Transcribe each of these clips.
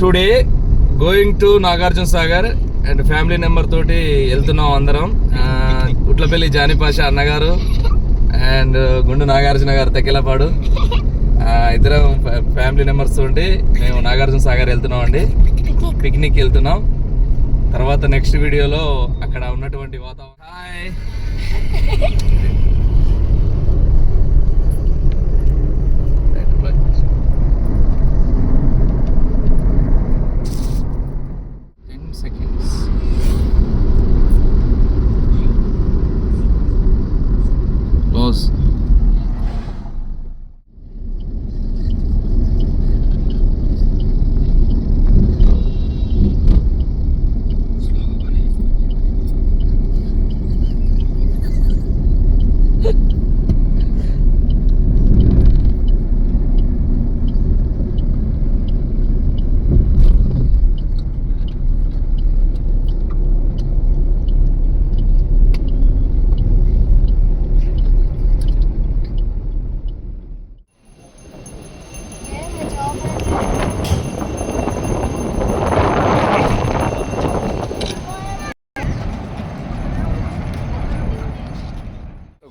Today going to Nagarjuna Sagar and family number తోటి వెళ్తున్నాం అందరం. ఉట్లపల్లి జానిపాష అన్నగారు అండ్ గుండు నాగార్జున గారు తెక్కెలపాడు. ఇద్దరం ఫ్యా- ఫ్యామిలీ నెంబర్స్ తోటి మేము నాగార్జున సాగర్ వెళ్తున్నాం అండి. పిక్నిక్ వెళ్తున్నాం. తర్వాత నెక్స్ట్ వీడియోలో అక్కడ ఉన్నటువంటి వాతావరణం హాయ్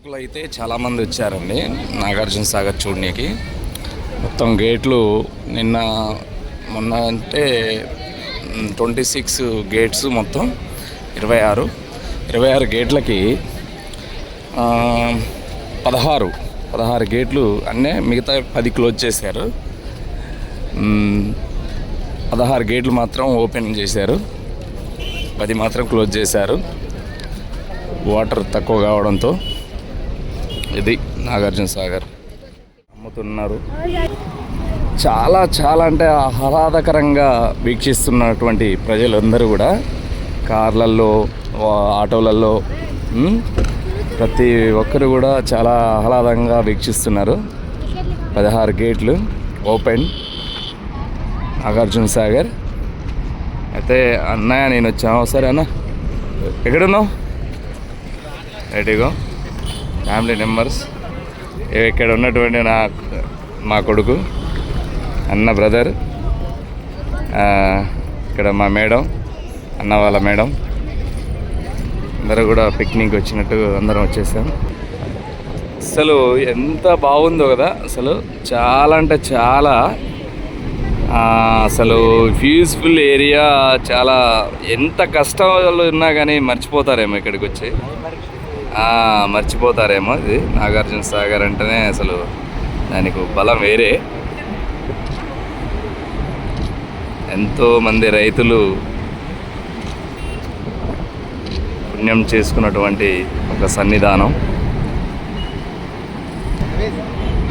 పర్యాటకులు అయితే చాలామంది వచ్చారండి. నాగార్జున సాగర్ చూడనీకి. మొత్తం గేట్లు నిన్న మొన్న అంటే ట్వంటీ సిక్స్ గేట్స్ మొత్తం ఇరవై ఆరు. ఇరవై ఆరు గేట్లకి పదహారు పదహారు గేట్లు అన్నీ మిగతా పది క్లోజ్ చేశారు. పదహారు గేట్లు మాత్రం ఓపెన్ చేశారు. పది మాత్రం క్లోజ్ చేశారు. వాటర్ తక్కువ కావడంతో. ఇది నాగార్జున సాగర్. అమ్ముతున్నారు. చాలా చాలా అంటే ఆహ్లాదకరంగా వీక్షిస్తున్నటువంటి ప్రజలందరూ కూడా కార్లల్లో ఆటోలలో ప్రతి ఒక్కరు కూడా చాలా ఆహ్లాదంగా వీక్షిస్తున్నారు. పదహారు గేట్లు ఓపెన్. నాగార్జున సాగర్. అయితే అన్నయ్య నేను వచ్చాను. సరే అన్న ఎక్కడున్నావు? రెడీగో ఫ్యామిలీ మెంబర్స్ ఇక్కడ ఉన్నటువంటి నా మా కొడుకు అన్న బ్రదర్ ఇక్కడ మా మేడం అన్న వాళ్ళ మేడం. అందరూ కూడా పిక్నిక్ వచ్చినట్టు అందరం వచ్చేసాం. అసలు ఎంత బాగుందో కదా అసలు చాలా అంటే చాలా అసలు పీస్ఫుల్ ఏరియా చాలా ఎంత కష్టాలు ఉన్నా కానీ మర్చిపోతారేమో ఇక్కడికి వచ్చి మర్చిపోతారేమో ఇది. నాగార్జున సాగర్ అంటేనే అసలు దానికి బలం వేరే. ఎంతోమంది రైతులు పుణ్యం చేసుకున్నటువంటి ఒక సన్నిధానం.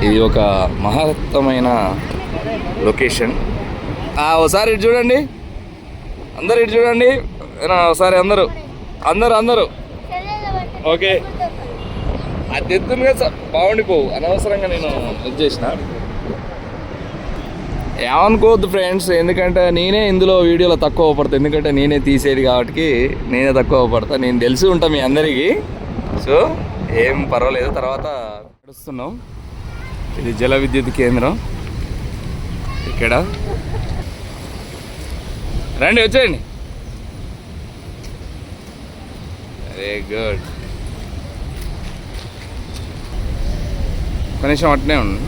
ఇది ఒక మహత్తమైన లొకేషన్. ఒకసారి ఇటు చూడండి. అందరు ఇటు చూడండి. ఒకసారి అందరూ. అందరు అందరూ. ఓకే. అది ఎత్తునుగా బాగుండిపోవు అనవసరంగా నేను ఇది చేసిన. ఏమనుకోవద్దు ఫ్రెండ్స్ ఎందుకంటే నేనే ఇందులో వీడియోలో తక్కువ పడతా ఎందుకంటే నేనే తీసేది కాబట్టి నేనే తక్కువ పడతా నేను తెలిసి ఉంటా మీ అందరికీ. సో ఏం పర్వాలేదు. తర్వాత నడుస్తున్నాం. ఇది జల విద్యుత్ కేంద్రం. ఇక్కడ. రండి వచ్చేయండి. వెరీ గుడ్ కనీసం అట్నే ఉండు